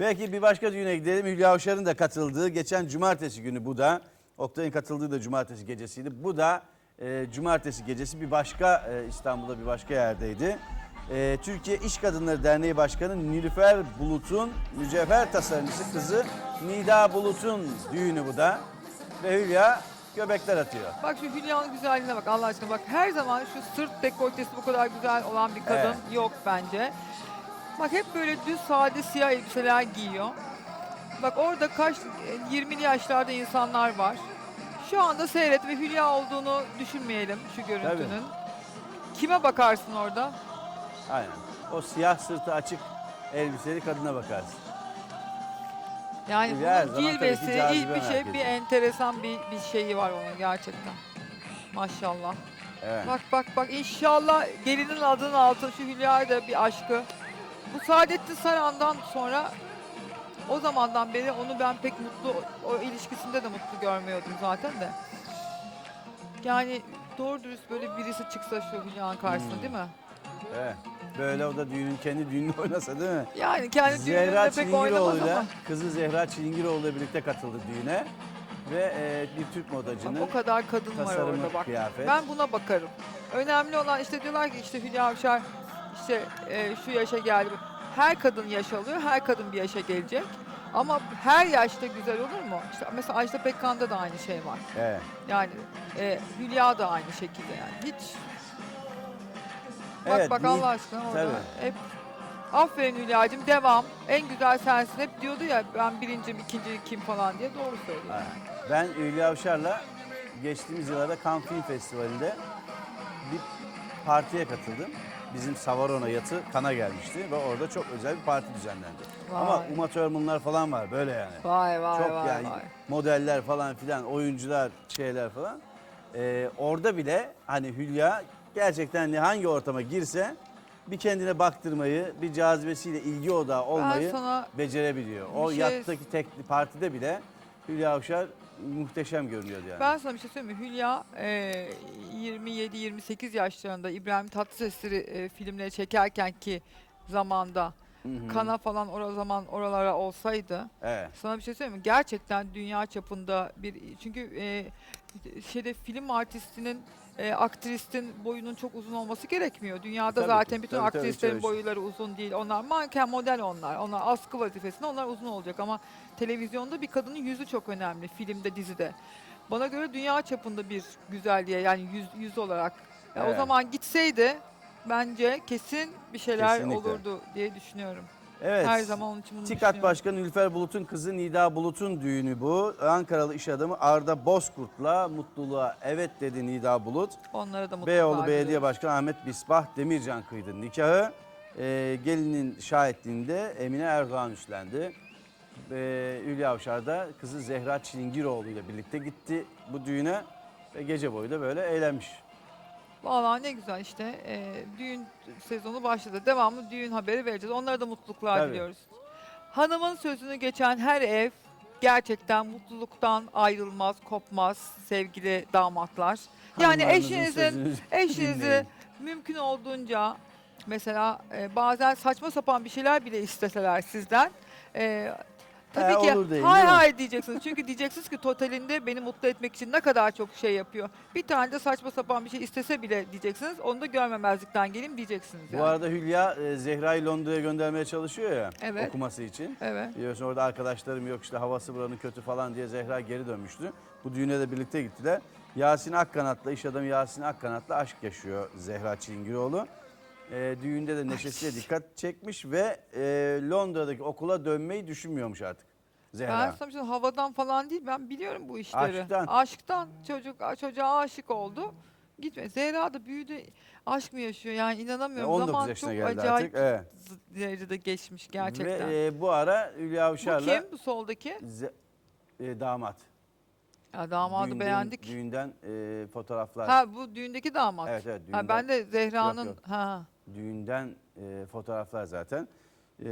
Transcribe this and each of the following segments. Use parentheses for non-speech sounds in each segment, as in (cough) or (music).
Belki bir başka düğüne gidelim. Hülya Avşar'ın da katıldığı geçen cumartesi günü bu da. Oktay'ın katıldığı da cumartesi gecesiydi. Bu da e, cumartesi gecesi bir başka e, İstanbul'da bir başka yerdeydi. E, Türkiye İş Kadınları Derneği Başkanı Nilüfer Bulut'un mücevher tasarımcısı kızı Nida Bulut'un düğünü bu da. Ve Hülya göbekler atıyor. Bak şu Hülya'nın güzelliğine bak Allah aşkına bak her zaman şu sırt dekoltesi bu kadar güzel olan bir kadın Evet. yok bence. Bak hep böyle düz sade siyah elbiseler giyiyor. Bak orada kaç e, 20'li yaşlarda insanlar var. Şu anda seyret ve Hülya olduğunu düşünmeyelim şu görüntünün. Kime bakarsın orada? Aynen. O siyah sırtı açık elbiseli kadına bakarsın. Yani Hülya her bunun zaman tabii ki cazibe hiçbir şey, bir enteresan bir, bir şeyi var onun gerçekten. Maşallah. Evet. Bak bak bak inşallah gelinin adının altın şu Hülya'ya da bir aşkı. Bu Saadettin Saran'dan sonra o zamandan beri onu ben pek mutlu, o ilişkisinde de mutlu görmüyordum zaten de. Yani doğru dürüst böyle birisi çıksa şu Hülya'nın karşısına Hmm. değil mi? evet. Böyle o da düğünün kendi düğününü oynasa değil mi? Yani kendi Zehra düğününde pek oynamaz Çilingiroğlu'yla ama. kızı Zehra Çilingiroğlu'yla birlikte katıldı düğüne. Ve e, bir Türk Bak, modacının o kadar kadın var tasarımı orada bak. kıyafet. Ben buna bakarım. Önemli olan işte diyorlar ki işte Hülya Avşar işte e, şu yaşa geldi. Her kadın yaş alıyor, her kadın bir yaşa gelecek. Ama her yaşta güzel olur mu? İşte mesela Ajda Pekkan'da da aynı şey var. Evet. Yani e, Hülya da aynı şekilde yani. Hiç Bak Evet, bak Allah aşkına orada tabii. hep Aferin Hülya'cığım devam. En güzel sensin. Hep diyordu ya ben birinciyim, ikinci kim falan diye. Doğru söylüyor. Ha. Ben Hülya Avşar'la geçtiğimiz yıllarda Cannes Film Festivali'nde bir partiye katıldım. Bizim Savarona yatı kana gelmişti ve orada çok özel bir parti düzenlendi. Vay. Ama Uma Thurman'lar falan var böyle yani. Vay vay çok vay yani vay. modeller falan filan, oyuncular, şeyler falan. Ee, orada bile hani Hülya gerçekten hani hangi ortama girse bir kendine baktırmayı, bir cazibesiyle ilgi odağı olmayı sana becerebiliyor. O şey- yattaki tek partide bile Hülya Avşar muhteşem görünüyordu yani. Ben sana bir şey söyleyeyim mi? Hülya e, 27-28 yaşlarında İbrahim Tatlıses'i e, filmleri çekerken ki zamanda Hı hı. kana falan o zaman oralara olsaydı Evet. sana bir şey söyleyeyim mi? Gerçekten dünya çapında bir çünkü e, şeyde film artistinin e, aktristin boyunun çok uzun olması gerekmiyor. Dünyada Tabii zaten ki, bütün tabii, tabii, tabii. boyları uzun değil. Onlar manken model onlar. Onlar askı vazifesinde onlar uzun olacak ama televizyonda bir kadının yüzü çok önemli filmde, dizide. Bana göre dünya çapında bir güzelliğe yani yüz, yüz olarak. Ya O Evet. zaman gitseydi bence kesin bir şeyler Kesinlikle. olurdu diye düşünüyorum. Evet. Her zaman onun için bunu TİKAT düşünüyorum. Başkanı Nilüfer Bulut'un kızı Nida Bulut'un düğünü bu. Ankaralı iş adamı Arda Bozkurt'la mutluluğa evet dedi Nida Bulut. Onlara da mutluluklar Beyoğlu Belediye diliyorum. Başkanı Ahmet Bisbah Demircan kıydı nikahı. Ee, gelinin şahitliğinde Emine Erdoğan üstlendi. Ee, Hülya Avşar da kızı Zehra Çilingiroğlu ile birlikte gitti bu düğüne. Ve gece boyu da böyle eğlenmiş. Vallahi ne güzel işte e, düğün sezonu başladı. Devamlı düğün haberi vereceğiz. Onlara da mutluluklar Tabii. diliyoruz. Hanımın sözünü geçen her ev gerçekten mutluluktan ayrılmaz, kopmaz sevgili damatlar. Yani Hanımlarınızın eşinizin sözünü (laughs) eşinizi dinleyin. mümkün olduğunca mesela e, bazen saçma sapan bir şeyler bile isteseler sizden e, tabii He, ki olur hay değil mi? hay diyeceksiniz. Çünkü diyeceksiniz ki totalinde beni mutlu etmek için ne kadar çok şey yapıyor. Bir tane de saçma sapan bir şey istese bile diyeceksiniz. Onu da görmemezlikten geleyim diyeceksiniz. Bu Yani. arada Hülya e, Zehra'yı Londra'ya göndermeye çalışıyor ya Evet. okuması için. Evet. Biliyorsun orada arkadaşlarım yok işte havası buranın kötü falan diye Zehra geri dönmüştü. Bu düğüne de birlikte gittiler. Yasin Akkanat'la, iş adamı Yasin Akkanat'la aşk yaşıyor Zehra Çilingiroğlu. Ee, düğünde de neşesiyle dikkat çekmiş ve e, Londra'daki okula dönmeyi düşünmüyormuş artık Zehra. Ben sana bir şey- havadan falan değil ben biliyorum bu işleri. Aşktan. Aşktan. Çocuk çocuğa aşık oldu. Gitme. Zehra da büyüdü. Aşk mı yaşıyor yani inanamıyorum. 19 Zaman yaşına çok geldi acayip artık. Evet. z- derecede geçmiş gerçekten. Ve e, bu ara Hülya bu Avşar'la kim bu soldaki? Ze- e, damat. Ya damadı Düğünden- beğendik. Düğünden e, fotoğraflar. Ha bu düğündeki damat. Evet evet Ha, düğünden. ben de Zehra'nın Yok, ha düğünden e, fotoğraflar zaten. E.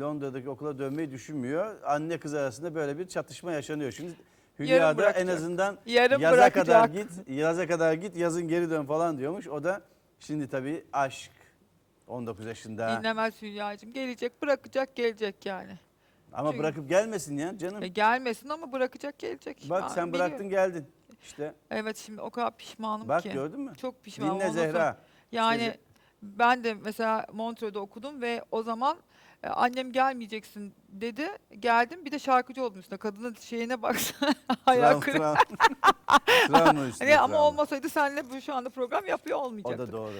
Londra'daki okula dönmeyi düşünmüyor. Anne kız arasında böyle bir çatışma yaşanıyor. Şimdi Hülya da en azından yarım yaza bırakacak. kadar git, yaza kadar git, yazın geri dön falan diyormuş. O da şimdi tabii aşk 19 yaşında. Dinlemez Hülya'cığım. Gelecek bırakacak gelecek yani. Ama Çünkü- bırakıp gelmesin ya canım. E, gelmesin ama bırakacak gelecek. Bak Ben sen biliyorum. bıraktın geldin. İşte Evet şimdi o kadar pişmanım bak ki. gördün mü? Çok pişmanım. Dinle Ondan sonra- Zehra. Yani ben de mesela Montreux'de okudum ve o zaman e, annem gelmeyeceksin dedi. Geldim bir de şarkıcı oldum üstüne. Kadının şeyine baksana. (laughs) Hayal Travma, kırıklığı. travma. (laughs) Travma üstüne Hani ama travma. olmasaydı seninle bu şu anda program yapıyor O olmayacaktık. da doğru.